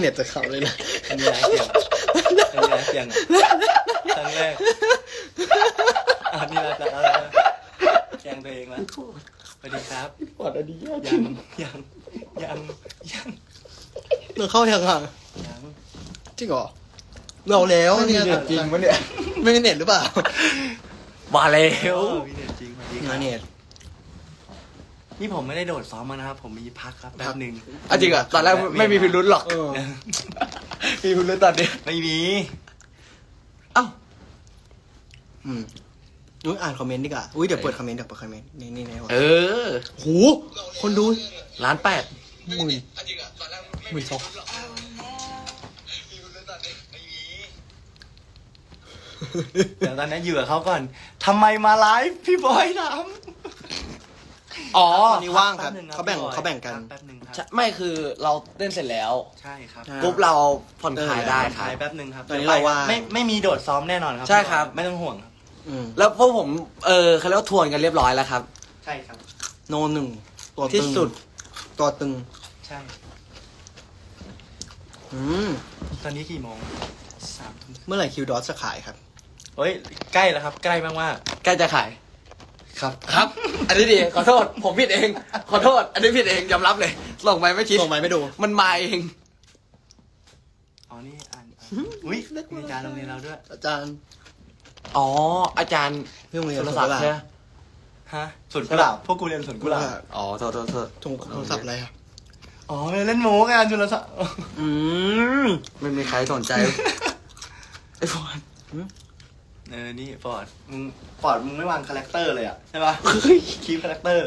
เน็ตจะขับเลยนะอันนี้ไลฟ์ยังอันนี้ไลฟ์ยังครั้งแรกอันนี้ไลฟ์แล้วแกล้งตัวเองแล้วสวัสดีครับปอดอันนี้ยากจยัริงงยังยังยังเราเข้ายังอะยัง จริงเหรอเราแล้วเนี่ยจริงปะเนี่ย ไม่มีเน็ตหรือเปล่ามาแล้เดี๋ยววมีเน็ตจริงสวัสดีคงารับนเน็ต นี่ผมไม่ได้โดดซ้อมมานะครับ ผมมีพักครับแป๊บหนึ่งอะจริงอะตอนแรกไม่มีพิรุธหรอกเออ มีพิรุธตอนนี้ไม่มี เอ้าอืมนุ้ยอ่านคอมเมนต์ดีกว่าอุ้ยเดี๋ยวเปิดคอมเมนต์เดี๋ยวเปิดคอมเมนต์นี่นี่นี่วะเออโหคนดูล้านแปดหมื่นหมื่นสองเดี๋ยวตอนนี้อยู่กับเขาก่อนทำไมมาไลฟ์พี่บอยถาม อ๋อตอนนี้ว่างครับแป๊นึเขาแบ่งพี่บอยเขาแบ่งกันแป๊บหนึงคใช่รับไม่คือเราเต้นเสร็จแล้วใช่ครับอ่า กรุ๊ปเราผ่อนคลายได้ครัถ่าบยแป๊บหนึ่งครับตอนนี้เราว่างไม่ไม่มีโดดซ้อมแน่นอนครับใช่ครับ ไม่ต้องห่วงครับอืมแล้วพวกผมเออเขาเรียกว่าทวนกันเรียบร้อยแล้วครับ ใช่ครับ โนหนึ่งตัวตึงที่สุด ตัวตึง ใช่ อืมตอนนี้กี่โมงสามทุ่มเมื่อไหร่คิวดอสจะขายครับ เฮ้ยใกล้แล้วครับ ใกล้มากมากใกล้จะขาย ครับครับ อันนี้ดีขอโทษ ผมผิดเอง ขอโทษ อันนี้ผิดเองยอมรับเลยส่งไปไม่คิดส่งไปไม่ดู มันมาเองๆอ๋อนี่อ่านอ่านอุ้ยมีอาจารย์โรงเรียนเราด้วยอาจารย์อ๋อ อาจารย์ที่โรงเรียนสุรสุศักดิ์รใช่ไหมฮะสวนกุหลาบพวกกูเรียนสวนกุหลาบอ๋อโทษโทษโทษโทรโทรศัพท์อะไรอะอ๋อเล่นโม้กันจุลศักดิ์อืมไม่มีใครสนใจไอ้ฟอน เออนี่ฟอร์ดมึงฟอร์ดมึงไม่วางคาแรคเตอร์เลยอะใช่ปะคีปคาแรคเตอร์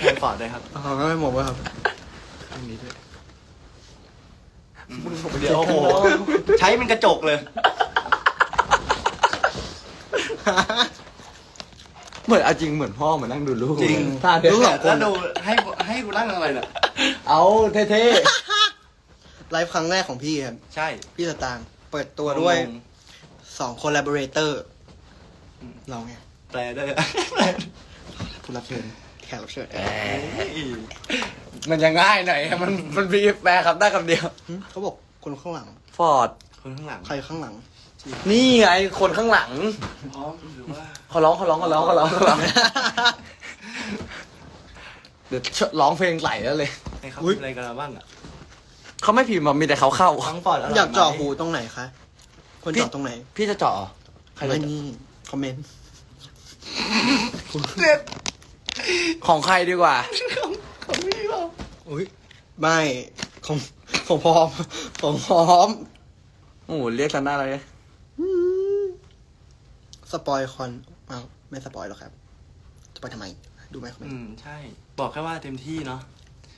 แทนฟอร์ดเลยครับอ๋อไม่หมดว่าครับอันนี้ด้วยเดี๋ยวโอ้โหใช้เป็นกระจกเลย เหมือนเอาจริงเหมือนพ่อเหมือนนั่งดูลูกจริงท่าเดียวลูกหลังแล้วดูให้ให้กูนั่งอะไรน่ะ เอาเท่ ไลฟ์ครั้งแรกของพี่ครับ ใช่พี่สตางค์เปิดตัวด้วยงงสองคอลลาบอร์เรเตอร์อืมเราไงแปลด้วยแปลผู้รับเชิญแขกรับเชิญๆแหมมันจะง่ายหน่อยมันมันมีแปลคำได้คำเดียวหึเขาบอกคนข้างหลัง ฟอร์ด คนข้างหลังใครข้างหลัง นี่ไงคนข้างหลังพร้อมหรือว่าเขาร้องเขาร้องเขาร้องเขาร้องเขาร้องเดี๋ยวร้องเพลงไหลแล้วเลยให้เขาอุ๊ยทำอะไรกันมาบ้างอะ เขาไม่พิมพ์มามีแต่เขาเข้า ทั้งฟอร์ดร่อยากเจาะไหมหูตรงไหนคะควรเจาะตรงไหนพี่จะเจาะเหรอใครจะไม่เจาะนี่คอมเมนต์ของใครดีกว่า ของพี่เปล่าอุ้ยไม่ของของพร้อมของพร้อม โอ้โหเรียกซันหน้าอะไรเนี่ยสปอยคอนอ้าวไม่สปอยหรอกครับสปอยทำไม ดูไหมคอมเมนอืต์ม ใช่ บอกแค่ว่าเต็มที่เนาะ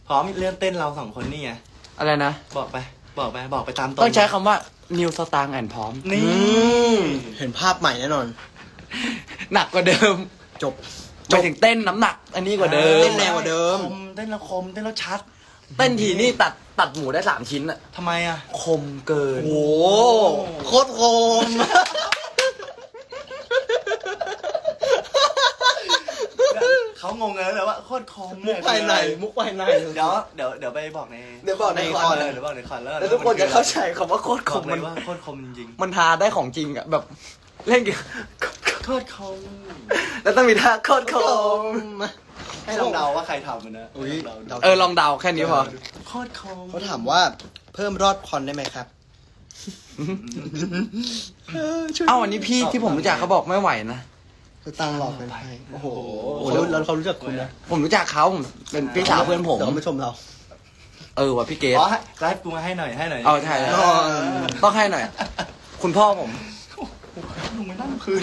พร้อมเรื่องเต้นเราสองคนนี่ไง อะไรนะ บอกไป บอกไป บอกไปตามตรงต้องใช้คำว่า New Star and พร้อม นี่อืมเห็นภาพใหม่แน่นอน หนักกว่าเดิมจบหมายถึงเต้นน้ำหนัก อันนี้กว่าเดิเต้มนแรงกว่าเดิมคมเต้นแล้วคม เต้นแล้วชัด เต้นทีนี่ตัดตัดหมูได้สามชิ้นอะทำไมอะคมเกิน โอ้โหโคตรโคม เขา งงเลยเลยว่าโคตรคมมุกภายในมุกภายในเดี๋ยวเดี๋ยวเดี๋ยวไปบอกในเดี๋ยวบอกในคอนเลยเดี๋ยวบอกในคอนแล้วแล้วทุกคนจะเข้าใจคำว่าโคตรบคอกมเลมันยว่าโคตรคมจริงมันทาได้ของจริงอะแบบเล่นกี่ยวๆโคตรคมแล้วต้องมีท่าโคตรคมให้ลองเดาว่าใครทำมันนะอุ้ยให้ลองเดาเดาเออลองเดาแค่นี้พอโคตรคมเขาถามว่าเพิ่มรอดคอนได้ไหมครับเอ้าวันนี้พี่ที่ผมรู้จักเขาบอกไม่ไหวนะ คือตังหลอกเป็นไพ่โอ้โหเขารู้แล้วเขารู้จักคุณนะผมรู้จักเขาผมเป็นพี่สาวเพื่อนผม เดี๋ยวเขามาชมเรา เออว่ะพี่เกดอ๋อให้ไลฟ์กูมาให้หน่อยให้หน่อยเอาใช่อ๋อต้องให้หน่อย คุณพ่อผมลุงไม่นั่งพื้น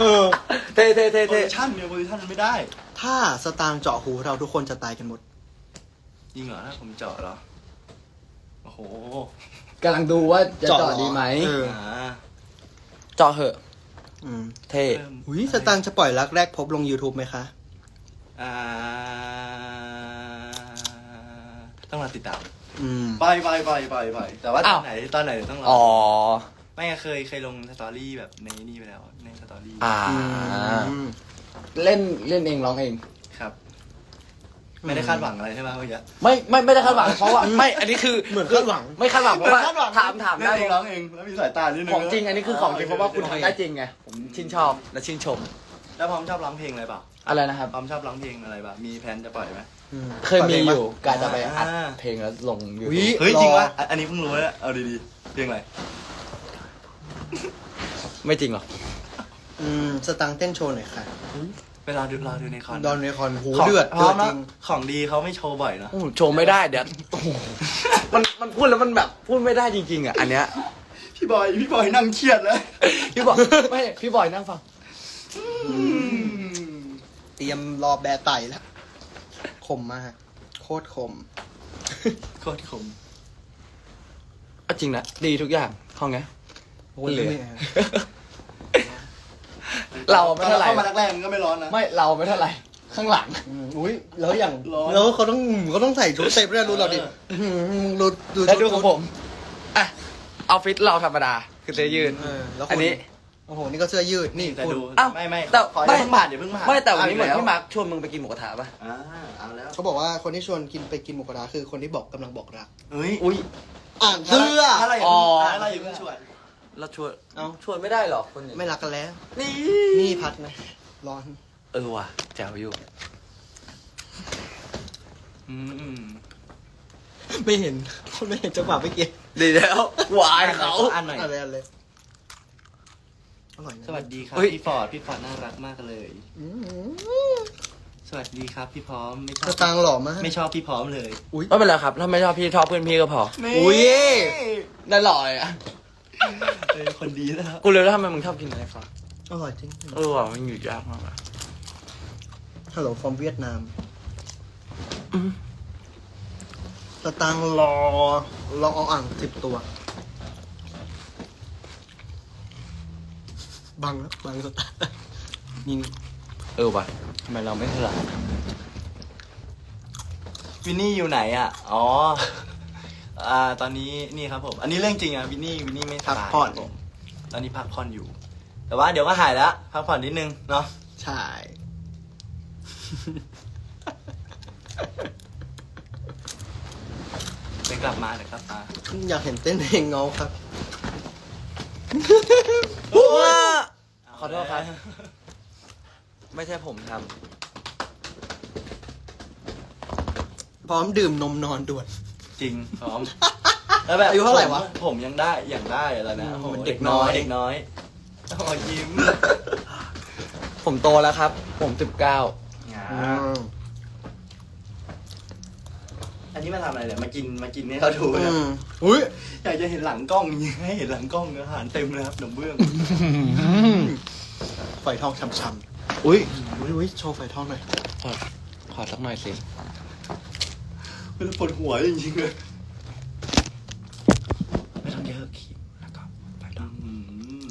เออเท่เท่เท่โพเท่ซิชั่นเนี่ยโพซิชั่นมันไม่ได้ ถ้าสตางค์เจาะหูเราทุกคนจะตายกันหมดจริงเหรอถ้าผมเจาะเหรอโอ้โหกำลังดูว่าจะเจาะดีไหมเอออ่าเจาะเหอะ อืมเท่เริ่ม อุ้ยสตางค์จะปล่อยรักแรกพบลง YouTube ไหมคะ อ่าต้องรอติดตาม อืม ไปไปไปไปไปแต่ว่าตอนไหนตอนไหนต้องรออ๋อ ไม่อะเคยเคยลงสตอรี่แบบในนี่ไปแล้วในสตอรี่อ่า อืม เล่นเล่นเองร้องเองครับอ ไม่ได้คาดหวังอะไรใช่ไหมเมื่อกี้ไม่ไม่ไม่ได้คาดหวังเพราะว่าไม่อันนี้คือเหมือนคาดหวัง ไม่คาดหวังเพราะว่าถามถามได้เองร้องเองแล้วมีสายตานิดนึงของจริงอันนี้คือของจริงเพราะว่าคุณทำได้จริงไงผมชื่นชอบและชื่นชม แล้วพร้อมชอบร้องเพลงอะไรเปล่าอะไรนะครับพร้อมชอบร้องเพลงอะไรเปล่ามีแพลนจะปล่อยไหมอืมเคยมีอยู่กาจะไปอัดอ่าเพลงแล้วลงยูอุ๊ทูยบเฮ้ยจริงรอวะอันอันนี้เพิ่งรู้นะเอาดีๆเพลงอะไรไม่จริงหรอกอืมสตังค์เต้นโชว์หน่อยค่ะ เวลาดูเราดูในคอนดอนเรคอนโหของเดือดพร้เดืออมดจนะริงของดีเขาไม่โชว์บ่อยนะโอ้โหโชว์ไม่ได้เดี๋ยวโอ้โหมันมันพูดแล้วมันแบบพูดไม่ได้จริง ๆอะอันเนี้ยพี่บอยพี่บอยนั่งเครียดเลยพี่บอยไม่พี่บอยนั่งฟังเตรียมรอแบร์ไต่แล้วคมมากโคตรคมโคตรขมเอาจริงนะดีทุกอย่างห้องเนี้ยโอ้ยเหลือไม่ เราไม่เท่าไหร่ เข้ามาแรกๆมันก็ไม่ร้อนนะไม่เราไม่เท่าไหร่ ข้างหลังอืมอุ้ยแล้วอย่างร้อนแล้วเขาต้องเขาต้องใส่ชุดเต็มด้วยรู้เราดิหืมรู้ดูแล้วชุดูของผมอะเอาฟิตเราธรรมดา คือเสื้อยืดเออแล้วคุณอันนี้ โอ้โหนี่ก็เสื้อยืดนี่แต่คุณดูอ้าวไม่ไม่แต่ขอไม่อย่าเพิ่งผ่านอย่าเพิ่งผ่านไม่แต่วันนี้เหมือนแล้วพี่มาร์คชวนมึงไปกินหมูกระทะป่ะ อ่าเอาแล้วเขาบอกว่าคนที่ชวนกินไปกินหมูกระทะคือคนที่บอกกำลังบอกรักเฮ้ยอุ้ยอ่านเสื้ออะไรอย่าอ๋อเพิ่งอะไรอย่าเพิ่งชวน เราชวนเอ้า ชวนไม่ได้หรอกคนอย่างไม่รักกันแล้ว นี่นี่พัดนะร้อน เออว่ะแจ๋วอยู่ อืมไม่เห็นคนไม่เห็นจังหวะเมื่อกี้ดีแล้ววายเขาอ่านหน่อย อะไรอะไรอร่อยนะสวัสดีครับเฮ้ย พี่ฟอร์ดพี่ฟอร์ดน่ารักมากเลย อืมสวัสดีครับพี่พร้อมไม่ชสอบตางค์หล่อมาก ไม่ชอบพี่พร้อมเลยอุ้ยไม่เป็นไรครับ ถ้าไม่ชอบพี่ชอบเพื่อนพี่ก็พอ อุ๊ย ได้หล่อยอะ เออคนดีนะครับกูเลยแล้วทำไมมึงชอบกินอะไรฟ้าอร่อยจริงเออว่ะมันอยู่ยากมากอะฮัลโหลฟอร์มเวียดนามอืมสตางค์รอรอเอาอ่างสิบตัว บังแล้วบังสตางค์นี่นี่เออว่ะทำไมเราไม่ถนัดวินนี่อยู่ไหนอะ อ๋อ อ่าตอนนี้นี่ครับผม อันนี้เรื่องจริงอะวินนี่วินนี่ไม่สพักบายผ่อน ครับผมตอนนี้พักผ่อนอยู่ แต่ว่าเดี๋ยวก็หายแล้วพักผ่อนนิดนึงเนาะใช่ เดี๋ยวกลับมาเดี๋ยวกลับมาอยากเห็นเต้นเพลงเงาครับ ขอโทษครับ ไม่ใช่ผมทพร้อมดื่มนมนอนด่วน จริงพร้อมแล้วแบบอายุเท่าไหร่วะผมผมยังได้อย่างได้อะไรนะอืมโอ้โหมันเด็เด็กกน้น้ออยยเด็กน้อยโอ้ยยิ้มำผมโตแล้วครับ ผมสิบเก้าอันนี้มาทำอะไรเนี่ยมากินมากินให้เขาดูอืนะมอุ้ยอยากจะเห็นหลังกล้องยิงให้เห็นหลังกล้องอาหารเต็มเลยครับขนมเบื้อง ไฟทองช้ำๆอุ้ยอุ้ยอุ้ยโชว์ไฟทองหน่อย ขอขอสักหน่อยสิ เป็นปวดหัวจริงๆเลยไม่ต้องเยอะขีดแล้วก็ไปต่ออืม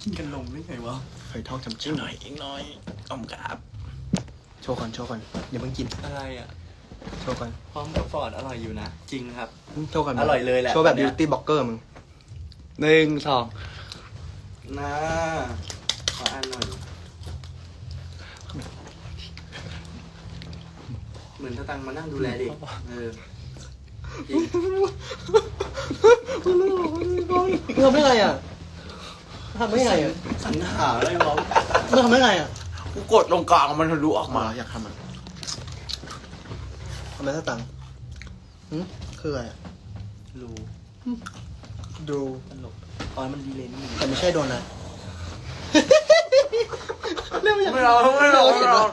กินกันลงได้ไงวะไฟทองช้อีกหน่อยอีกหน่อยอมกราบำโชว์ก่อนโชว์ก่อนอย่าเพิ่งกินอะไรอะโชว์ก่อนพร้อมกับฟอร์ดอร่อยอยู่นะ จริงครับ โชว์ก่อนอร่อยเลยแหละโชว์แบบอันเนี้บิยวตี้บล็อกเกอร์มึงหนึ่งสองนะขออ่านหน่อย เหมือนตะตังมานั่งดูแลเด็กเออจริงมึงทำได้ไงอะทำได้ไงอะสรรหาอะไรวะมึงทำได้ไงอะกูกดลงกลางมันทะลุออกมาอยากทำอะทำไมสตังค์หึคืออะไรอะรู้ดูตลกอ๋อมันดีเลยนิดนึงแต่ไม่ใช่โดนัทไม่เอาไม่เอาไม่เอา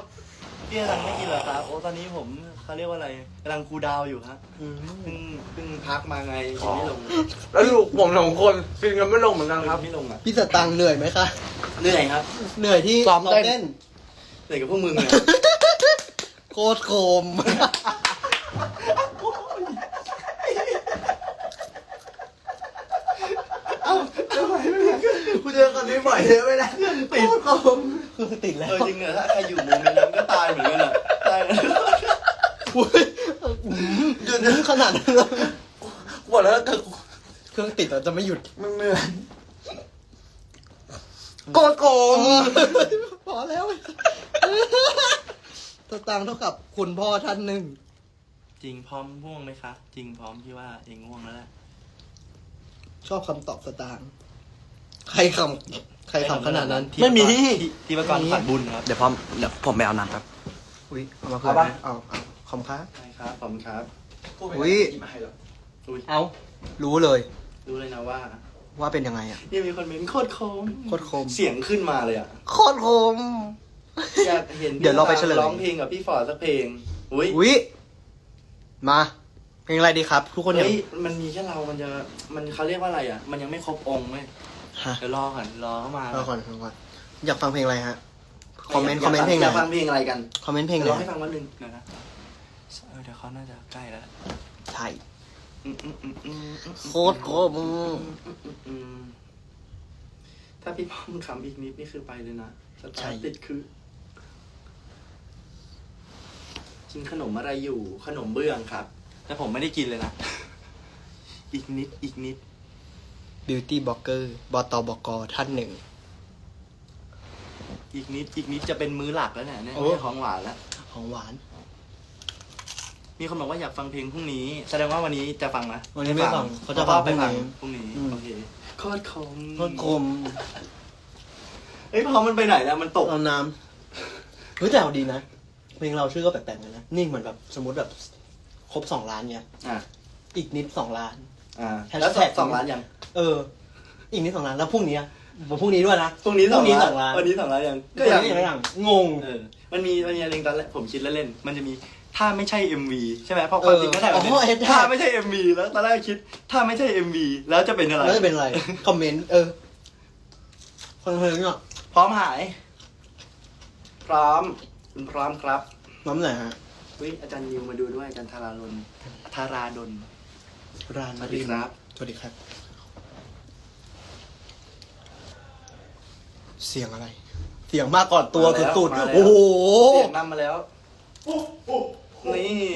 พี่กำลังไม่กินเหรอครับโอ้ตอนนี้ผมเขาเรียกว่าอะไรกำลังคูลดาวน์อยู่ฮะอืมเพิ่งเพิ่งพักมาไงกินไม่ลงแล้วลูกผมสองคนฟินกันไม่ลงเหมือนกันครับไม่ลงอะพี่สตังค์เหนื่อยไหมคะ เหนื่อยครับเหนื่อยที่ซ้อมเต้นเต้นเหนื่อยกับพวกมึงเลยโคตรโคม กูเจอคนนี้บ่อยเลยไม่ได้ ติด โคตรโคมคือ ติดแล้วเออจริงเหรอถ้าใครอยู่มุมนั้นก็ตายเหมือนกันอะตายเหมือนกันอุ้ยหยุดนึกขนาดนั้นเลยกูบอกแล้วถ้าเกิดเครื่องติดเราจะไม่หยุดมึงเหนื่อยโกดโกงพอแล้วสตางค์เท่ากับคุณพ่อท่านหนึ่ง จริงพร้อมง่วงไหมคะ จริงพร้อมที่ว่าเองง่วงแล้วแหละชอบคำตอบสตางค์ ใครคำใครคำขนาดนั้นไม่มีทีมกรผ่านบุญครับ เดี๋ยวพร้อมเดี๋ยวผมไปเอาน้ำแป๊บอุ้ยเอามาเผื่อเอาปะนะเอาเอาคอมค้าใช่ครับขอบคุณครับอุ๊ยอุ้ยเอารู้เลย รู้เลยนะว่า ว่าเป็นยังไงอะนี่มีคนเมนโคตรคมโคตรคมเสียงขึ้นมาเลยอะโคตรคมอยากเห็นพี่เดี๋ยวเราไปเฉลยร้องเพลงกับพี่ฟอร์ดสักเพลงอุ้ยอุ้ยมาเพลงอะไรดีครับ ทุกคนอยากเฮ้ยมันมีแค่เรา มันจะ มันเขาเรียกว่าอะไรอะ มันยังไม่ครบองค์เว้ย ฮะเดี๋ยวรอก่อนรอเข้ามาเอาก่อนเอาก่อนอยากฟังเพลงอะไรฮะ คอมเมนต์คอมเมนต์เพลงไหนอยากฟังเพลงอะไรกันคอมเมนต์เพลงไหนร้องให้ฮะฟังวันหนึ่งเดี๋ยวนะเออเดี๋ยวเขาน่าจะใกล้แล้วใช่อืมอืมอืมอืมอืมโคตรคมอืมอืมอืมถ้าพี่ป้อมคำอีกนิดนี่คือไปเลยนะสตาร์ทติดคือกินขนมอะไรอยู่ขนมเบื้องครับ แต่ผมไม่ได้กินเลยนะ อีกนิดอีกนิด บิวตี้บล็อกเกอร์บตบกท่านหนึ่ง อีกนิดอีกนิดจะเป็นมื้อหลักแล้วเนี่ยเนี่ยโอ้ ไม่ใช่ของหวานแล้ว ของหวาน มีคนบอกว่าอยากฟังเพลงพรุ่งนี้ แสดงว่าวันนี้จะฟังไหมวันนี้ไม่ฟังเขาจะฟังพไปรุ่งฟังนี้พรุ่งนี้อืม โอเคโคตรคมโคตรคมเอ้ยพอมันไปไหนแล้วมันตก เอาน้ำเฮ้ยแต่เอาดีนะ เพลงเราชื่อก็แปลกๆเลยนะ นิ่งเหมือนแบบสมมติแบบครบสองล้านเนี่ย อะ อีกนิดสองล้าน อ่า Hashtag แล้วสองสองล้านยังเออ อีกนิดสองล้านแล้วพรุ่งนี้อะพรุ่งนี้ด้วยนะ พรุ่งนี้พรุ่งนี้สองล้านวันนี้สองล้านยังก็ยังไม่ยังงง เออมันมีมันมีอะไรตอนแรกผมคิดเล่นๆมันจะมีถ้าไม่ใช่ MV ใช่ไหมเพราะความจริงก็ได้แบบนี้เอออ๋อเห็นได้ ถ้าไม่ใช่ MV แล้วตอนแรกคิด ถ้าไม่ใช่ MV แล้วจะเป็นอะไรแล้วจะเป็นอะไร คอมเมนต์ เออ คนเพลงเนี่ยพร้อมหาย พร้อมคุณพร้อมครับน้ำไหนฮะเฮ้ยอาจารย์นิวมาดูด้วยอาจารย์ธาราดลธาราดล รานสวัสดีครับ สวัสดีครับ เสียงอะไร เสียงมากก่อนตัวมาแล้วสุดมาแล้ว ๆโอ้โห เสียงนำมาแล้ว นี่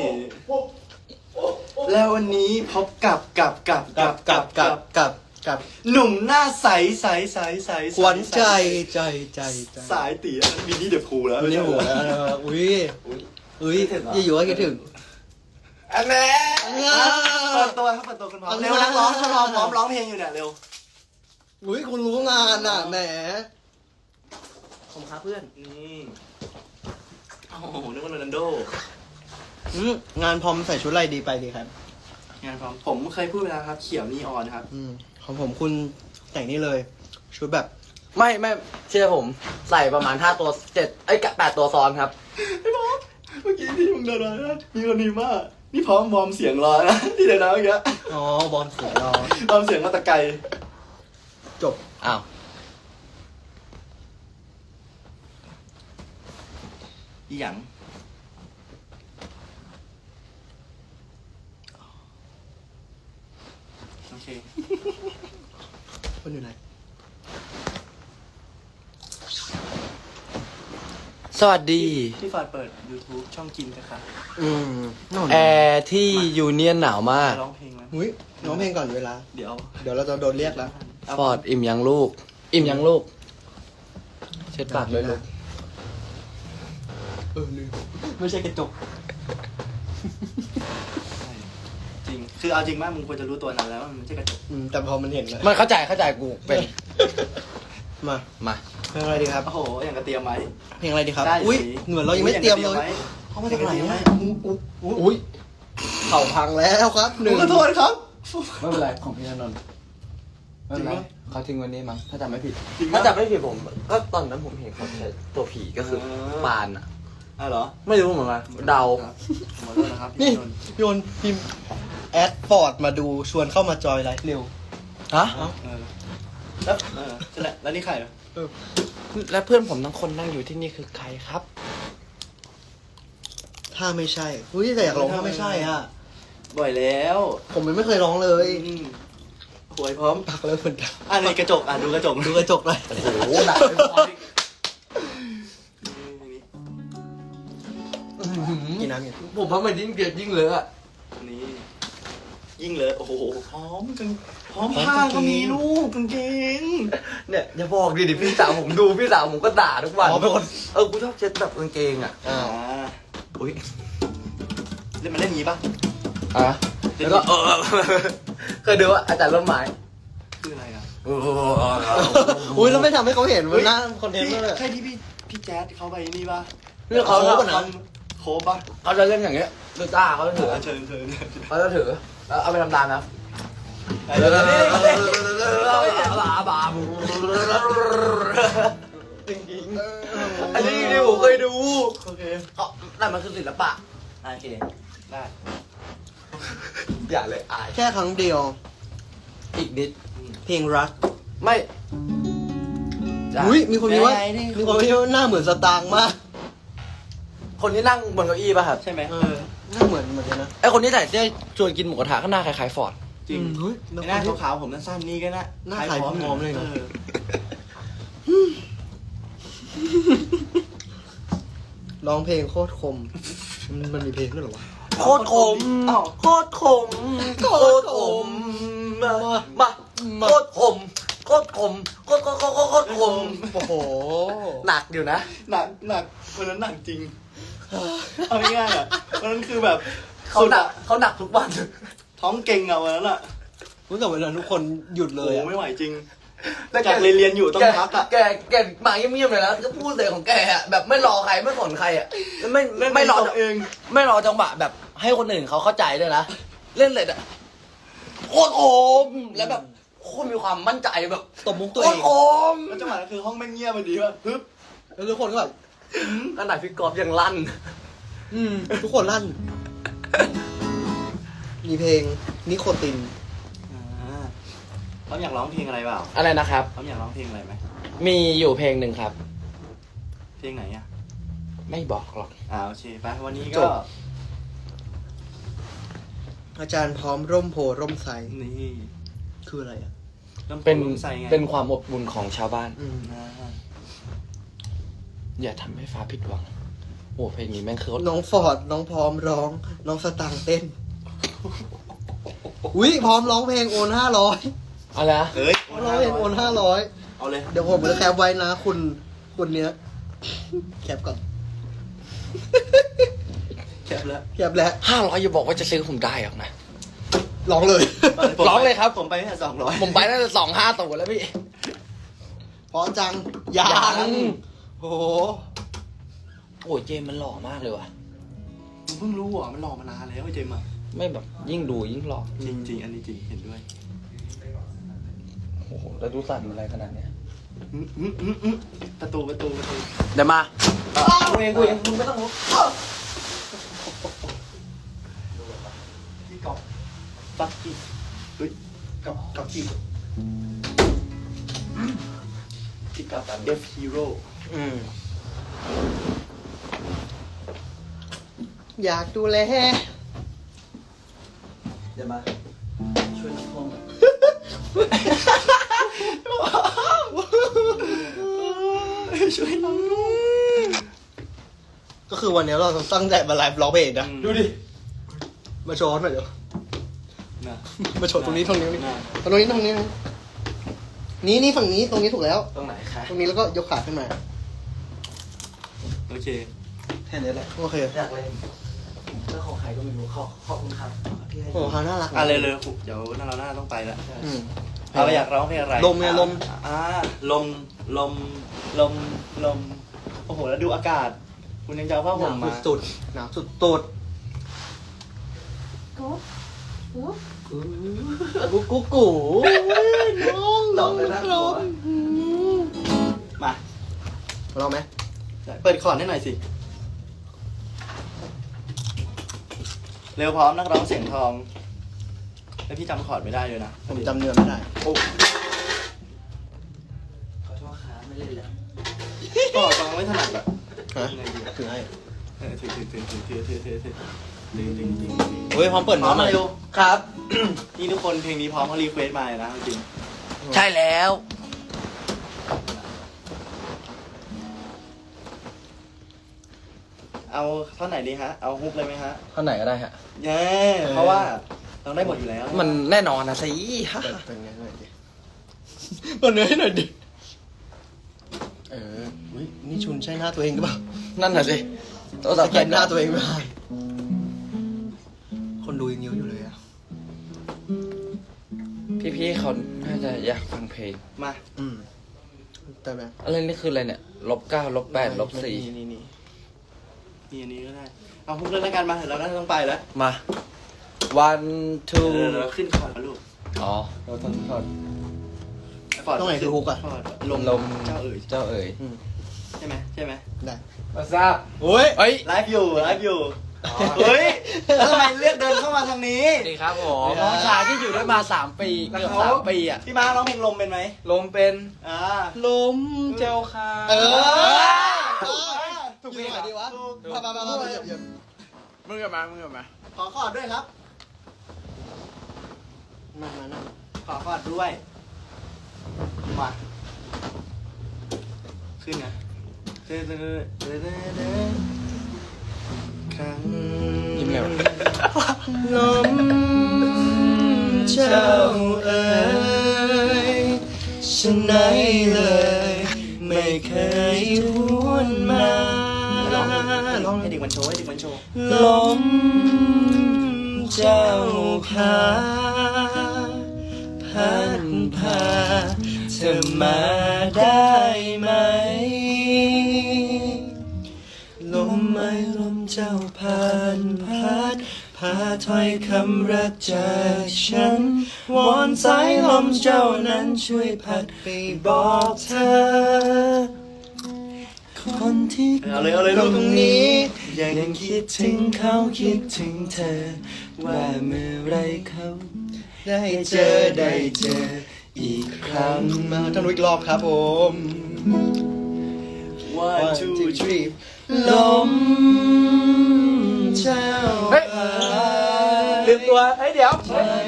แล้ววันนี้พบกับกับกับกับกับกับกับกับหนุ่มหน้าใสใสใสใสใสขวัญใจใจใจใจสายเตี๋ยมินี่เดอะพูลแล้ววันนี้โหแล้วเอออุ้ยอุ้ยอยู่ๆก็คิดถึง อันแน่เปิดตัวครับเปิดตัวคุณพร้อมเร็วนักร้องคุณพร้อมพร้อมร้องเพลงอยู่เนี่ยเร็วอุ้ยคุณรู้งานอะแหมผมครับเพื่อนนี่โอ้โหนึกว่าโรนัลโด อืมงานพร้อมใส่ชุดอะไรดีไปดีครับ งานพร้อมผมเคยพูดไปแล้วครับ เขียวนีออนครับ อืมของผมคุณแต่งนี่เลย ชุดแบบ ไม่ไม่เชื่อผม ใส่ประมาณห้าตัวเจ็ดไอ้ยแปดตัวซ้อนครับ ไอ้บอมเมื่อกี้ที่มึงเดินมานะมีคนดีมาก นี่พร้อมวอร์มเสียงรอนะที่เดินมาเมื่อกี้อ๋อบอลเสียรอวอร์มเสียงมาแตะไกลจบ อ้าวอีหยังโอเค คนอยู่ไหน สวัสดี พี่ฟอร์ดเปิด YouTube ช่องกินนะคะอืมนอนแอร์ที่ยูเนียนหนาวมาก ร้องเพลงไหมอุ้ยน้องเพลงก่อนเวลา เดี๋ยวเดี๋ยวเราจะโดนเรียกแล้ว ฟอร์ดอิ่มยังลูก อิ่มยังลูก เช็ดปากด้วยลูก เออลืมไม่ใช่กระจกใช่จริง คือเอาจริงมากมึงควรจะรู้ตัวนั้นแล้วว่ามันไม่ใช่กระจก อืมแต่พอมันเห็นแล้วมันเข้าใจเข้าใจกูเป็น มา มา เพลงอะไรดีครับ โอ้โห อย่างกระเตรียมไว้เพลงอะไรดีครับ ได้อุ้ยสิเหมือนเรายังไม่เตรียมเลยไว้เขามาจากไหนอย่งกระอะเตรียมว้อุ้ยเข่าพังแล้วครับหผนึ่มงขอโทษครับ ไม่เป็นไรของพี่นนท์ไม่เป็นไรจริงปะ เขาทิ้งวันนี้มั้งถ้าจำไม่ผิดจริงปะถ้าจำไม่ผิดผม ก็ตอนนั้นผมเห็นเขาใช้ตัวผีก็คือเออปานอะอะเหรอไม่รู้เหมือนกันเดาครับขอโทษนะครับนี่พี่นนท์โยนพิมพ์แอดฟอร์ดมาดูชวนเข้ามาจอยไลฟ์เร็วฮะ เอ้าเออแล้วเออใช่แหละแล้วนี่ใครอะ เออ และเพื่อนผมทั้งคนนั่งอยู่ที่นี่คือใครครับ ถ้าไม่ใช่อุ้ยแต่อยากลองถ้าไม่ใช่อะ บ่อยแล้วผมยังไม่เคยร้องเลยอืมหวยพร้อมปักแล้วเหมือนกันอะในกระจกอะดูกระจกดูกระจกเลยโอ้โหหนักไปพออีกกินน้ำกินผมว่ามันยิ่งเดือดยิ่งเลอะอะนี่ ยิ่งเลย โอ้โหพร้อมกันพร้อมผ้าก็มีลูกกางเกงเนี่ยอย่าบอกดิดิพี่สาวผมดูพี่สาวผมก็ด่าทุกวันอ๋อเป็นคน เออกูชอบเช็ดแบบกางเกงอะอ่าอ่าอุ้ยเล่นมันเล่นงี้ปะอะแล้วก็เออเคยดูว่าอาจารย์ร่มไม้คืออะไรอะโอ้โหอุ้ยแล้วไม่ทำให้เขาเห็นมันหน้าคอนเทนพี่ต์เลยใช่ที่พี่พี่แจ๊ดเขาไปนี่ปะนี่เขาโค้กอะนะโคบปะเขาจะเล่นอย่างเงี้ยดูต้าเขาจะถืออะเชิญเชิญ เขาจะถือแล้ว เอาไปทำตามนะบาบาจริงจริงอันนี้ดิผมเคยดูโอเคเขาแต่มันคือศิลปะโอเคได้อย่าเลยอายแค่ครั้งเดียว อีกนิด เพลงรัก ไม่อุ้ยมีคนมีว่ามีคนมีว่าหน้าเหมือนสตางค์มาก คนที่นั่งบนเก้าอี้ป่ะครับ ใช่ไหมเออ หน้าเหมือนเหมือนกันนะ ไอคนที่ใส่เสื้อชวนกินหมูกระทะก็หน้าคล้ายๆฟอร์ด จริงอืมเฮ้ยไอ้หน้าขาวๆผมสั้นๆนี่ก็น่าหน้าคล้ายพี่มอมเลยนะออร้องเพลงโคตรคมมันมันมีเพลงด้วยเหรอวะ โคตรขมอ้าวโคตรขมโคตรขมมามาโคตรขมโคตรขมโคตรโคตรโคตรโคตรขมโอ้โห หนักอยู่นะ หนักหนักวันนั้นหนักจริง เอาง่ายๆอะวันนั้นคือแบบเขาหนักเขาหนักทุกวัน ท้องเก่งอะวันนั้นอะรู้แต่เวลาทุกคนหยุดเลยโอ้อะไม่ไหวจริงจากเรียนเรียนอยู่ต้องพักอะแกแกมาเงียบๆเลยนะก็พูดเลยของแกอะแบบไม่รอใครไม่สนใครอะไม่ไม่รอเอง ไม่รอจังหวะแบบ ให้คนอื่นเขาเข้าใจด้วยนะเล่นเลยอะโคตรโอมแล้วแบบโคตรมีความมั่นใจแบบตบมุกตัวโคเอตงรโอมแล้วจังหวะนั้นคือห้องไม่งเงียบพอดีว่าฮึบแล้วทุกคนก็แบบ ขนาดพี่กอล์ฟยังลั่น อืม ทุกคนลั่น มีเพลงนิโคติน อ่าเขาอยากร้องเพลงอะไรเปล่าอะไรนะครับ เขาอยากร้องเพลงอะไรไหมมีอยู่เพลงหนึ่งครับ เพลงไหนอะไม่บอกหรอก อ่าโอเคไปวันนี้จก็บ อาจารย์พร้อมร่มโพร่มไทรนี่คืออะไรอะ ริ่มเป็นริ่มใส่ไงเป็นความอบอุ่นของชาวบ้าน อืม อ่า อย่าทำให้ฟ้าผิดหวัง โอ้เพลงนี้แม่งคือน้องฟอร์ด น้องพร้อมร้อง น้องสตางค์เต้น อุ้ยพร้อมร้องเพลงโอนห้าร้อยอะไรนะเฮ้ยร้องเพลงโอนห้าร้อยเอาเลยเดี๋ยวผมจะแคปไว้นะ คุณคุณเนี้ยแคปก่อนแคปแล้วแคปแล้วห้าร้อยอย่าบอกว่าจะซื้อผมได้หรอกนะร้องเลยร้องเลยครับ ผมไปแค่สองร้อยผมไปได้สองห้าตัวแล้วพี่เพราะจังยัยังง โอ้โหโอ้ยเจมส์มันหล่อมากเลยว่ะผมเพิ่งรู้อะมันหลอกมานานแล้วไอ้เจมส์อะไม่แบบยิ่งดูยิ่งหล่อจริงจริงๆอันนี้จริงเห็นด้วยโอ้โหแล้วดูสั่นอะไรขนาดเนี้ยอืมอืมอืมอืมประตูประตูประตูเดี๋ยวมากูเองกูเองมึงไม่ต้องรู้พี่กอบปักกี้เฮ้ยกับกับกี้พี่กับเอฟฮีโร่ อืมอยากดูแลเดี๋ยวมาช่วยน้ำท่วมช่วยน้องก็คือวันนี้เราตั้งใจมาไลฟ์ร้องเพลงนะดูดิมาโชว์หน่อยเดี๋ยวนะมาโชว์ตรงนี้ตรงนี้ตรงนี้นะตรงนี้ตรงนี้ นี่นี่ฝั่งนี้ตรงนี้ถูกแล้ว ตรงไหนคะตรงนี้แล้วก็ยกขาขึ้นมา โอเค แค่นี้แหละโอเคอยากเล่นเรื่องของใครก็ไม่รู้ขอบขอบคุณครับที่ให้โอ้โหเขาน่ารักนะอะเลยเลยเดี๋ยวเราหน้าต้องไปแล้วอืมเราอยากร้องเพลงอะไรลมไงลม อ่าลมลมลมลมโอ้โหแล้วดูอากาศ คุณยังจะเอาผ้าหห่มนาวมาสุดๆหนาวสุดตุดกูกูกูน้องน้องน้องมาเราไหม เปิดคอร์ดให้หน่อยสิ เร็วพร้อมนักร้องเสียงทอง แล้วพี่จำคอร์ดไม่ได้เลยนะผมจำเนื้อไม่ได้ โอ้ขอโทษครับไม่เล่นแล้วก็ฟังไม่ถนัดอะฮะยังไงดีอะถือให้เออถือถือถือถือถือถือถือถือถือถือถือถือเฮ้ยพร้อมเปิดพร้อมหน่มาอยเร็วครับ นี่ทุกคนเพลงนี้พร้อมเขารีเควสต์มาเลยนะจริง ใช่แล้ว เอาท่อนไหนดีฮะ เอาฮุกเลยไหมฮะท่านไหนก็ได้ฮะ เย้เพราะว่าเราได้หมดอยู่แล้วมันแน่นอนนะสิฮะเปิดเปิดเนื้อหน่อยดิเปิดเนื้อให้หน่อยดิ เอออุ้ยนี่ชุนใช่หน้าตัวเองหรือเปล่านั่นน่ะสิใโทรศัพท์เก็บหน้าตัวเองไม่ได้คนดูยังเยอะอยู่เลยอะพี่ๆเขาน่าจะอยากฟังเพลง มา อืมแต่แบบอะไรนี่คืออะไรเนี่ยลบเก้าลบแปดลบสี่นี่นี่นี่ อันนี้ก็ได้ เอาพูดเรื่องรายการมาเดี๋ยวเราก็ต้องไปแล้วมา one เดี๋ two ยวเราขึ้นคอร์ดมาลูกอ๋อ เราต้องถอดคอร์ดตรงไหนคือฮุกอะคอร์ดลมลม เจ้าเอ๋ยเจ้าเอ๋ยอืมใช่ไหมใช่ไหมได้มาทราบโอ้ยเฮ้ย ไลฟ์อยู่ไลฟ์อยู่เฮ้ยแล้วทำไมเลือกเดินเข้ามาทางนี้ สวัสดีครับผมน้องชายที่อยู่ด้วยมาสามปีเกือบสามปีอะ พี่มาร้องเพลงลมเป็นไหมลมเป็น อ่า ลมเจ้าค่ะเออ ถูกถูกเพลงเหรอดีวะมามามามาเหยียบเหยียบมึงกับมา มึงกับมา ขอคอร์ดด้วยครับมามานั่งขอคอร์ดด้วยมาขึ้นนะเด้อเด้อเด้อเด้อเด้อครั้งยิ้มเร็วลมเจ้าเอ๋ยฉันไหนเลย ไม่เคยหวนมาลอง ลองให้เด็กมันโชว์ให้เด็กมันโชว์ลมเจ้าพาพันพาเธอมาได้ไหม ลมไม้ลมเจ้าผ่านพัดพาถ้อยคำรักจากฉัน วอนสายลมเจ้านั้นช่วยพัดไปบอกเธอ คนที่เอาเลยเอาเลยลูกตรงนี้ยังคิดถึงเขาคิดถึงเธอ ว่าเมื่อไรเขา ได้ได้เจเจออได้ได้เจออีกครั้งมาท่านวิกรอบครับผม one one two two three three ลมเจ้าเฮ้ยพาลืม ตัวเอ้ยเดี๋ยว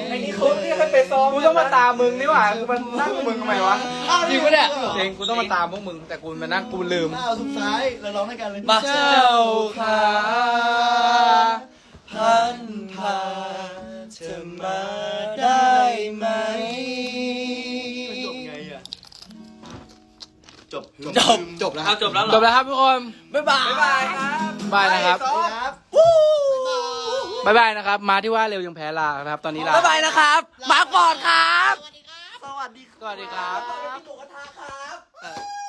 ไอ้นี่คุณนี่ให้ไปซ้อมกูต้องมาตามมึงนี่หว่ากูมานั่งมึงทำไมวะจริงปะเนี่ยจริงกูต้องมาตามพวกมึงแต่กูมานั่งกูลืมเอาสุดท้ายเราร้องด้วยกันเลยมาเจ้าขาพันพาเธอมาได้ไหมจบไงอะจบจบจบแล้วเอาจบแล้วเหรอจบแล้วครับทุกคนบ๊ายบายบ๊ายบายครับบายนะครับครั บบ๊ายบายนะครับ มาที่ว่าเร็วยังแพ้ลาครับ ตอนนี้ลาบ๊ายบายนะครับ มาก่อนครับ สวัสดีครับ สวัสดีครับ สวัสดีครับหมูกระทะครับ